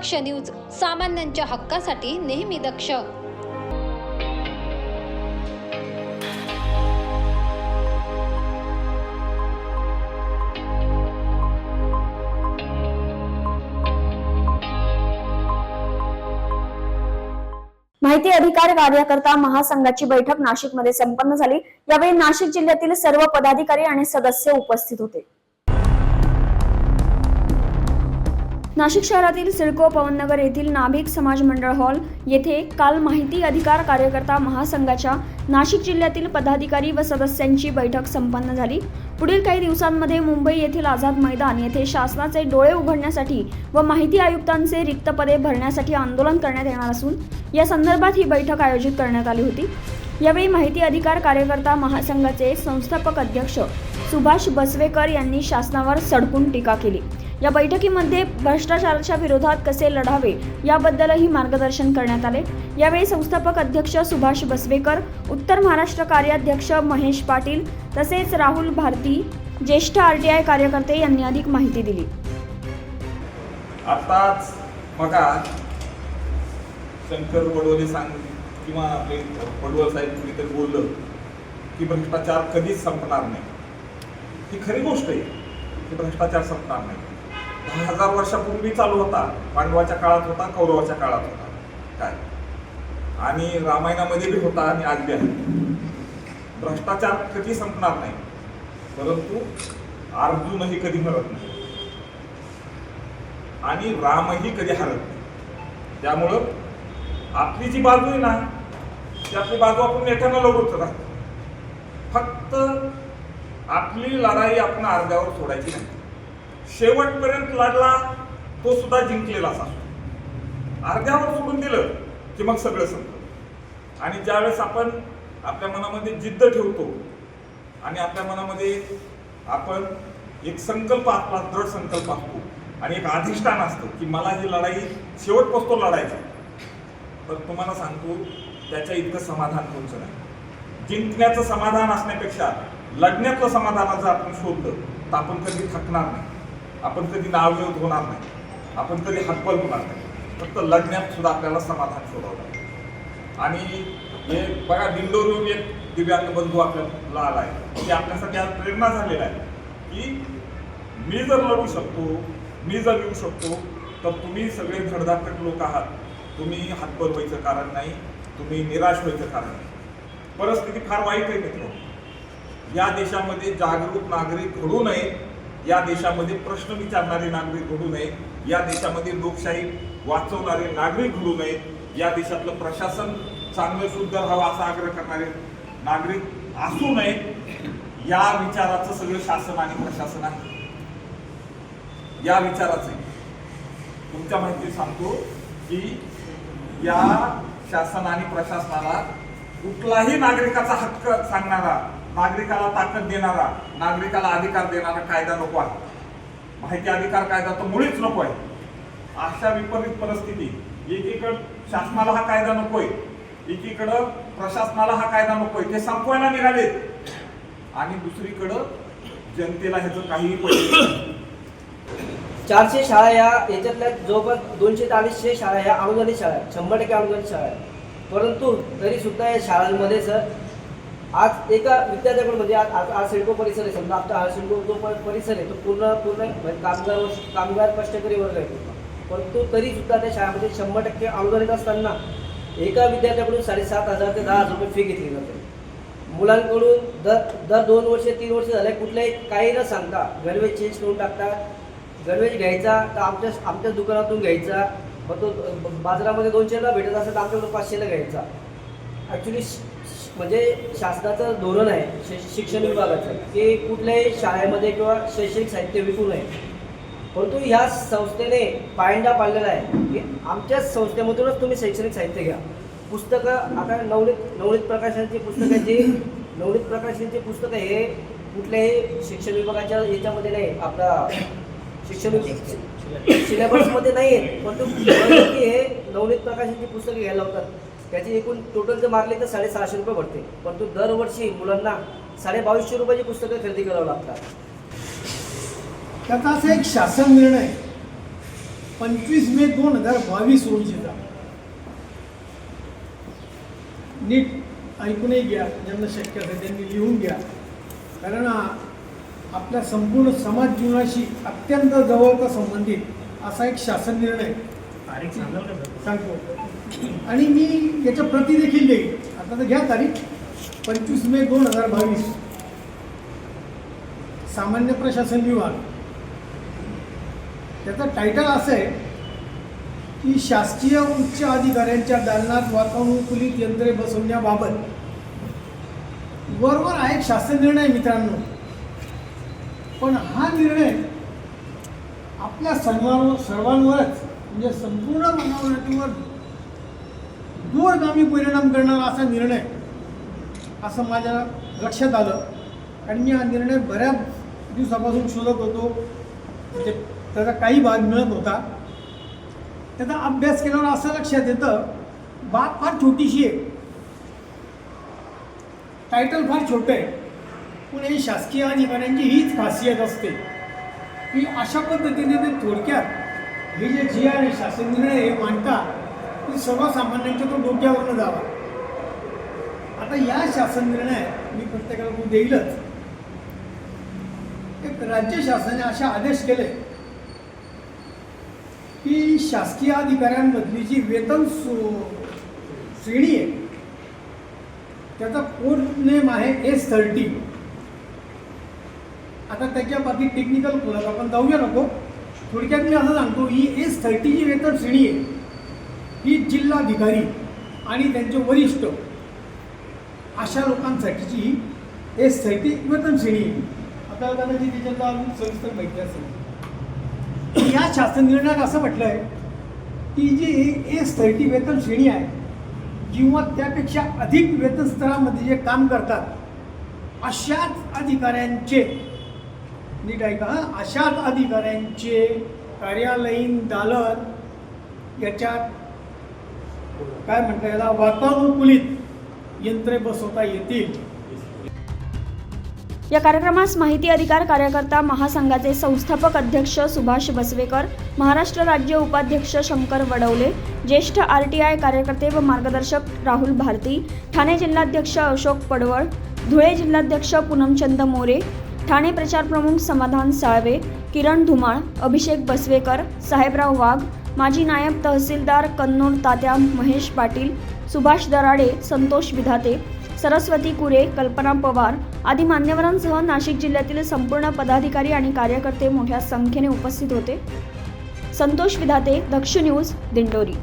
दक्ष news सामान्यांच्या हक्कासाठी नेहमी दक्ष. माहिती अधिकार कार्यकर्ता महासंघाची बैठक नाशिकमध्ये संपन्न झाली. यावेळी नाशिक जिल्ह्यातील सर्व पदाधिकारी आणि सदस्य उपस्थित होते. नाशिक शहरातील सिडको पवननगर येथील नाभिक समाज मंडळ हॉल येथे काल माहिती अधिकार कार्यकर्ता महासंघाच्या नाशिक जिल्ह्यातील पदाधिकारी व सदस्यांची बैठक संपन्न झाली. पुढील काही दिवसांमध्ये मुंबई येथील आझाद मैदान येथे शासनाचे डोळे उघडण्यासाठी व माहिती आयुक्तांचे रिक्त पदे भरण्यासाठी आंदोलन करण्यात येणार असून या संदर्भात ही बैठक आयोजित करण्यात आली होती. यावेळी माहिती अधिकार कार्यकर्ता महासंघाचे संस्थापक अध्यक्ष सुभाष बसवेकर यांनी शासनावर सडकून टीका केली. या बैठकीमध्ये भ्रष्टाचाराच्या विरोधात कसे लढावे याबद्दलही मार्गदर्शन करण्यात आले. यावेळी संस्थापक अध्यक्ष सुभाष बसवेकर उत्तर महाराष्ट्र कार्याध्यक्ष महेश पाटील तसेच राहुल भारती ज्येष्ठ आर टी आय कार्यकर्ते यांनी अधिक माहिती दिली. आताच बघा शंकर वडवले सांग किंवा आपले वडवल साहेब कुणीतरी बोललं की भ्रष्टाचार कधीच संपणार नाही. ही खरी गोष्ट आहे की भ्रष्टाचार संपणार नाही. दहा हजार वर्षापूर्वी चालू होता. पांडवाच्या काळात होता कौरवाच्या काळात होता. काय? आणि रामायणामध्ये बी होता आणि आज बी आहे. भ्रष्टाचार कधी संपणार नाही. परंतु अर्जुनही कधी मरत नाही. आणि रामही कधी हरत नाही. त्यामुळं आपली जी बाजू आहे ना ती आपली बाजू आपण नेत्यांना लढवत राहतो. फक्त आपली लढाई आपण अर्ध्यावर सोडायची नाही. शेवटपर्यंत लढला तो सुद्धा जिंकलेला असा. अर्ध्यावर सोडून दिलं की मग सगळं संपलं. आणि ज्यावेळेस आपण आपल्या मनामध्ये जिद्द ठेवतो आणि आपल्या मनामध्ये आपण एक संकल्प आपला दृढ संकल्प असतो आणि एक अधिष्ठान असतं की मला ही लढाई शेवटपासून लढायची तर तुम्हाला सांगतो त्याच्या इतकं समाधान कोणचं नाही. जिंकण्याचं समाधान असण्यापेक्षा लढण्यातलं समाधानाचं आपण शोधलं तर आपण कधी थकणार नाही. आपण कधी नावयोग होणार नाही. आपण कधी हतबल होणार नाही. फक्त लढण्यात सुद्धा आपल्याला समाधान शोधावं लागतं आणि हे बघा दिंडोरून एक दिव्यांग बंधू आपल्याला आला आहे. की आपल्यासाठी आज प्रेरणा झालेला आहे की मी जर लढू शकतो मी जर येऊ शकतो तर तुम्ही सगळे धडधाकट लोक आहात. तुम्ही हातबल व्हायचं कारण नाही तुम्ही निराश व्हायचं कारण नाही. परिस्थिती फार वाईट आहे मित्र या देशामध्ये जागरूक नागरिक घडू नये या देशामध्ये प्रश्न विचारणारे नागरिक घडू नये. या देशामध्ये लोकशाही वाचवणारे नागरिक घडू नये. या देशातलं प्रशासन चांगलं शुद्ध राहावं असा आग्रह करणारे नागरिक असू नये. या विचाराचं सगळं शासन आणि प्रशासन आहे. या विचाराचे. तुमच्या माहिती सांगतो की या शासन आणि प्रशासनाला कुठलाही नागरिकाचा हक्क सांगणारा नागरिकाला ताकद देणारा नागरिकाला अधिकार देणारा कायदा नको आहे. माहिती अधिकार कायदा तर मुळीच नको आहे. अशा विपरीत परिस्थिती एकीकडं शासनाला हा कायदा नकोय एकीकडं प्रशासनाला हा कायदा नकोय ते संपवायला निघालेत. आणि दुसरीकडं जनतेला ह्याचं काहीही पडलं चारशे शाळा या याच्यातल्या जवळपास दोनशे ते अडीचशे शाळा ह्या अनुदानित शाळा आहेत. शंभर टक्के अनुदानित शाळा आहेत. परंतु तरी सुद्धा या शाळांमध्ये सर आज एका विद्यार्थ्याकडून म्हणजे आज आज आज सिडको परिसर आहे समजा आता हा सिडको जो परिसर आहे तो पूर्ण पूर्ण म्हणजे कामगार कामगार कष्टकरी वर्ग आहे पूर्ण. परंतु तरी सुद्धा त्या शाळेमध्ये शंभर टक्के अनुदानित असताना एका विद्यार्थ्याकडून साडेसात हजार ते दहा हजार रुपये फी घेतली जाते मुलांकडून दर दर दोन वर्ष तीन वर्ष झाले कुठल्याही काही न सांगता गणवेश चेंज करून टाकतात गणवेश घ्यायचा तर आमच्या आमच्या दुकानातून घ्यायचा मग तो बाजारामध्ये दोनशेला भेटत असेल तर आमच्याकडून पाचशेला घ्यायचा ॲक्च्युली म्हणजे शासनाचं धोरण आहे शिक्षण विभागाचं की कुठल्याही शाळेमध्ये किंवा शैक्षणिक साहित्य विकू नये. परंतु ह्या संस्थेने पायंडा पाडलेला आहे की आमच्याच संस्थेमधूनच तुम्ही शैक्षणिक साहित्य घ्या. पुस्तकं आता नवनीत नवनीत प्रकाशनाची पुस्तकं जी नवनीत प्रकाशनाची पुस्तकं हे कुठल्याही शिक्षण विभागाच्या याच्यामध्ये नाही आपला शिक्षण सिलेबसमध्ये नाही आहे परंतु हे नवनीत प्रकाशनची पुस्तकं घ्यायला लावतात. त्याची एकूण टोटल जर मारली तर साडेसहाशे रुपये पडते. परंतु दरवर्षी मुलांना साडे बावीसशे रुपयाची पुस्तकं खरेदी करावं लागतात. त्याचा असा एक शासन निर्णय पंचवीस मे दोन हजार बावीस रोजीचा नीट ऐकूनही घ्या ज्यांना शक्य असेल त्यांनी लिहून घ्या. कारण आपल्या संपूर्ण समाज जीवनाशी अत्यंत जवळचा संबंधित असा एक शासन निर्णय. सांगतो. आणि मी याच्या प्रती देखील देईल आता तर घ्या तारीख. पंचवीस मे दोन हजार बावीस. सामान्य प्रशासन विभाग. त्याचं टायटल असं आहे की शासकीय उच्च अधिकाऱ्यांच्या दालनात वातानुकूलित यंत्रे बसवण्याबाबत. वरवर हा एक शासन निर्णय मित्रांनो. पण हा निर्णय आपल्या सर्वांवर सर्वांवरच म्हणजे संपूर्ण मानवजातीवर दूरगामी परिणाम करणारा असा निर्णय असं माझ्या लक्षात आलं. आणि मी हा निर्णय बऱ्याच दिवसापासून शोधत होतो. म्हणजे त्याचा काही भाग मिळत होता. त्याचा अभ्यास केल्यावर असं लक्षात येतं बाब फार छोटीशी आहे. टायटल फार छोटं आहे. पण हे शासकीय अधिकाऱ्यांची हीच खासियत असते की अशा पद्धतीने ते थोडक्यात हे जे जी आहे शासन निर्णय हे मांडता की सर्वसामान्यांच्या तो डोक्यावरनं जावा. आता या शासन निर्णय मी प्रत्येकाला तो देईलच. एक राज्य शासनाने असे आदेश केले की शासकीय अधिकाऱ्यांमधली जी वेतन सु- श्रेणी आहे त्याचा कोड नेम आहे एस थर्टी आता त्याच्या बाबतीत टेक्निकल खोलात आपण जाऊया नको. थोडक्यात मी असं सांगतो ही एस थर्टी जी वेतन श्रेणी आहे. ही जिल्हाधिकारी आणि त्यांचे वरिष्ठ अशा लोकांसाठीची हे एस वेतन श्रेणी आता आपल्याला कदाचित त्याच्यातला अजून सविस्तर माहिती असेल. या शासन निर्णयात असं म्हटलं आहे की जी एस थर्टी वेतन श्रेणी आहे किंवा त्यापेक्षा अधिक वेतन स्तरामध्ये जे काम करतात अशाच अधिकाऱ्यांचे नीट ऐका का अशाच अधिकाऱ्यांचे कार्यालयीन दालन याच्यात काय म्हणता याला? वातानुकूलित यंत्रे बसवता येतील. या कार्यक्रमास माहिती अधिकार कार्यकर्ता महासंघाचे संस्थापक अध्यक्ष सुभाष बसवेकर महाराष्ट्र राज्य उपाध्यक्ष शंकर वडवले ज्येष्ठ आर टी आय कार्यकर्ते व मार्गदर्शक राहुल भारती ठाणे जिल्हाध्यक्ष अशोक पडवळ धुळे जिल्हाध्यक्ष पूनमचंद मोरे ठाणे प्रचार प्रमुख समाधान साळवे किरण धुमाळ अभिषेक बसवेकर साहेबराव वाघ माजी नायब तहसीलदार कन्नूर तात्या महेश पाटील सुभाष दराडे संतोष विधाते सरस्वती कुरे कल्पना पवार आदी मान्यवरांसह नाशिक जिल्ह्यातील संपूर्ण पदाधिकारी आणि कार्यकर्ते मोठ्या संख्येने उपस्थित होते. संतोष विधाते दक्ष न्यूज दिंडोरी.